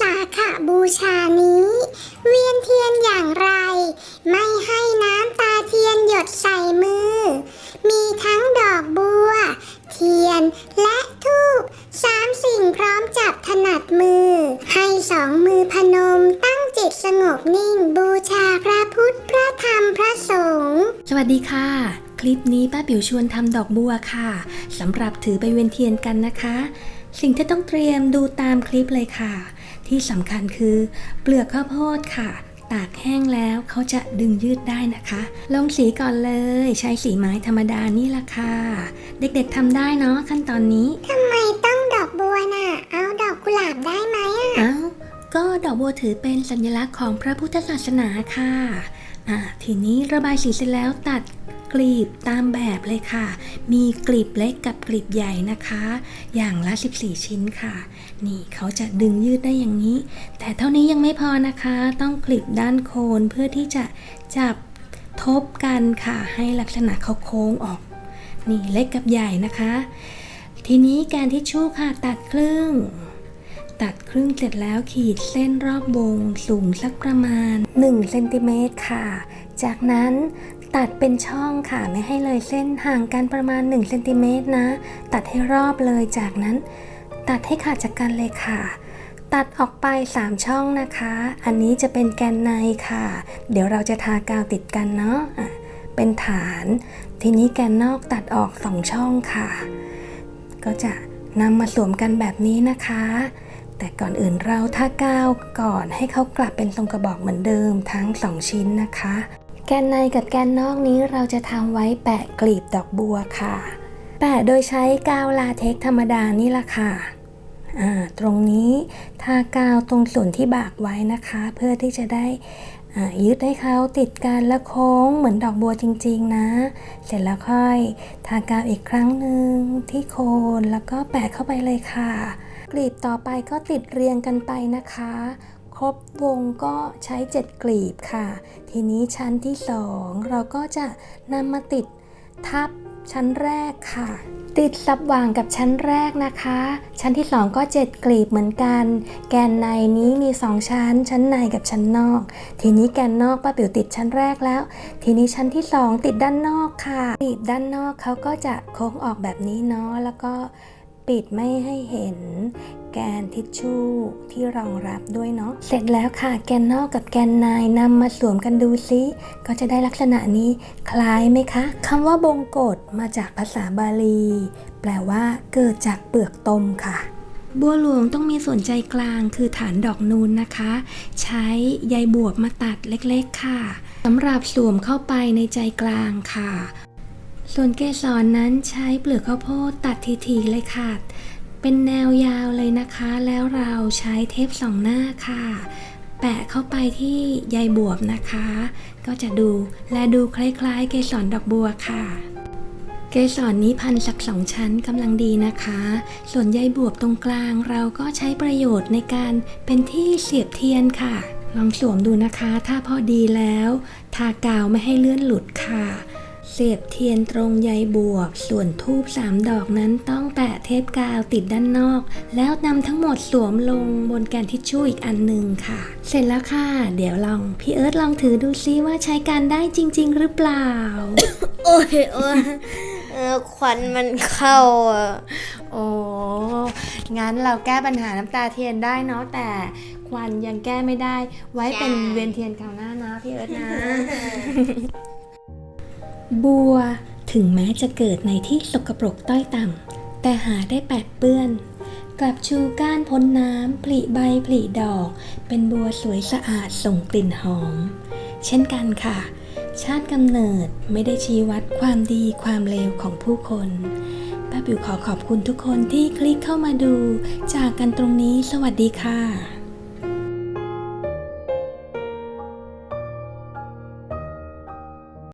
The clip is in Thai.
สาขบูชานี้ เวียนเทียนอย่างไร ไม่ให้น้ำตาเทียนหยดใส่มือ มีทั้งดอกบัว เทียนและทูบสามสิ่งพร้อมจับถนัดมือ ให้สองมือพนมตั้งจิตสงบนิ่งบูชาพระพุทธพระธรรมพระสงฆ์สวัสดีค่ะคลิปนี้ป้าปิ๋วชวนทำดอกบัวค่ะสำหรับถือไปเวียนเทียนกันนะคะ สิ่งที่ต้องเตรียมดูตามคลิปเลยค่ะ ที่สำคัญคือ เปลือกข้าวโพดค่ะ ตากแห้งแล้วเขาจะดึงยืดได้นะคะ ลงสีก่อนเลย ใช้สีไม้ธรรมดานี่ละค่ะ เด็กๆทำได้เนาะขั้นตอนนี้ทำไมต้องดอกบัวน่ะ เอาดอกกุหลาบได้ไหมอะอ้าวก็ดอกบัวถือเป็นสัญลักษณ์ของพระพุทธศาสนาค่ะ อ่า ทีนี้ระบายสีเสร็จแล้วตัด กลีบตามแบบเลยค่ะ มีกลีบเล็กกับกลีบใหญ่นะคะ อย่างละ 14 ชิ้นค่ะ นี่เขาจะดึงยืดได้อย่างนี้ แต่เท่านี้ยังไม่พอนะคะ ต้องกลีบด้านโคนเพื่อที่จะจับทบกันค่ะ ให้ลักษณะเขาโค้งออก นี่เล็กกับใหญ่นะคะ ทีนี้แกนทิชชู่ค่ะตัดครึ่ง ตัดครึ่งเสร็จแล้วขีดเส้นรอบวงสูงสักประมาณ1เซนติเมตรค่ะ จากนั้น ตัดเป็นช่องค่ะไม่ให้เลยเส้นห่างกันประมาณ1เซนติเมตรนะ ตัดให้รอบเลยจากนั้น ตัดให้ขาดจากกันเลยค่ะ ตัดออกไป 3 ช่องนะคะ อันนี้จะเป็นแกนในค่ะ เดี๋ยวเราจะทากาวติดกันเนาะเป็นฐาน ทีนี้แกนนอกตัดออก 2 ช่องค่ะ ก็จะนำมาสวมกันแบบนี้นะคะ แต่ก่อนอื่นเราทากาวก่อนให้เขากลับเป็นทรงกระบอกเหมือนเดิมทั้ง 2 ชิ้นนะคะ แกนในกับแกนนอกนี้เราจะทำไว้แปะกลีบดอกบัวค่ะ แปะโดยใช้กาวลาเท็กธรรมดานี่ละค่ะตรงนี้ทากาวตรงส่วนที่บากไว้นะคะ เพื่อที่จะได้ยึดให้เขาติดกันและโค้งเหมือนดอกบัวจริง ๆ นะ เสร็จแล้วค่อยทากาวอีกครั้งหนึ่งที่โคนแล้วก็แปะเข้าไปเลยค่ะ กลีบต่อไปก็ติดเรียงกันไปนะคะ ครบวงก็ใช้ 7 กลีบค่ะ ทีนี้ชั้นที่ 2 เราก็จะนำมาติดทับชั้นแรกค่ะ ติดซับวางกับชั้นแรกนะคะ ชั้นที่ 2 ก็ 7 กลีบเหมือนกัน แกนในนี้มี 2 ชั้น ชั้นในกับชั้นนอก ทีนี้แกนนอกป้าปิ๋วติดชั้นแรกแล้ว ทีนี้ชั้นที่ 2 ติดด้านนอกค่ะติดด้านนอกเขาก็จะโค้งออกแบบนี้เนาะแล้วก็ ปิดไม่ให้เห็น แกนทิชชู่ที่รองรับด้วยเนาะ เสร็จแล้วค่ะ แกนนอกกับแกนในนำมาสวมกันดูซิก็จะได้ลักษณะนี้คล้ายไหมคะคำว่าบงกฎมาจากภาษาบาลี แปลว่าเกิดจากเปลือกตมค่ะบัวหลวงต้องมีส่วนใจกลางคือฐานดอกนูนนะคะ ใช้ใยบวบมาตัดเล็กๆค่ะสำหรับสวมเข้าไปในใจกลางค่ะ ส่วนเกสรนั้นใช้เปลือกข้าวโพดตัดทีๆเลยค่ะ เป็นแนวยาวเลยนะคะ แล้วเราใช้เทปสองหน้าค่ะ แปะเข้าไปที่ใยบวบนะคะ ก็จะดูและดูคล้ายๆ เกสรดอกบัวค่ะเกสรนี้พันสักสองชั้นกำลังดีนะคะ ส่วนใยบวบตรงกลางเราก็ใช้ประโยชน์ในการเป็นที่เสียบเทียนค่ะ ลองสวมดูนะคะ ถ้าพอดีแล้ว ทากาวไม่ให้เลื่อนหลุดค่ะ เสียบเทียนตรงใยบวบส่วนทูบสามดอกนั้นต้องแปะเทปกาวติดด้านนอก แล้วนำทั้งหมดสวมลงบนแกนทิชชู่อีกอันหนึ่งค่ะ เสร็จแล้วค่ะ เดี๋ยวลองพี่เอิร์ธลองถือดูซิว่าใช้การได้จริง ๆ หรือเปล่า โอ้ยโอ้ยเออควันมันเข้าอะโอ้งั้นเราแก้ปัญหาน้ำตาเทียนได้เนาะแต่ควันยังแก้ไม่ได้ ไว้เป็นเวียนเทียนคราวหน้านะพี่เอิร์ธนะ บัวถึงแม้จะเกิดในที่สกปรกต้อยต่ำ แต่หาได้แปดเปื้อน กลับชูก้านพ้นน้ำผลิใบผลิดอก เป็นบัวสวยสะอาดส่งกลิ่นหอม เช่นกันค่ะ ชาติกำเนิดไม่ได้ชี้วัดความดีความเลวของผู้คนป้าปิวขอขอบคุณทุกคนที่คลิกเข้ามาดู จากกันตรงนี้สวัสดีค่ะ